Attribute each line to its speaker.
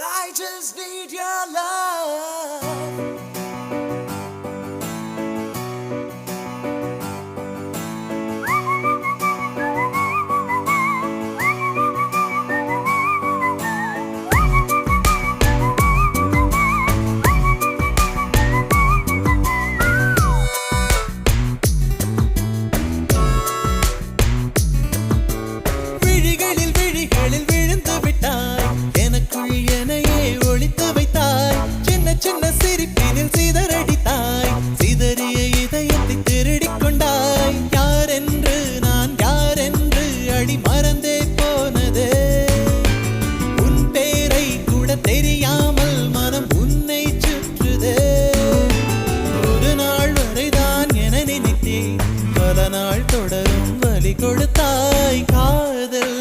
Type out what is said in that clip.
Speaker 1: I just need your love.
Speaker 2: பல நாள் தொடரும் வழி கொடுத்தாய் காதல்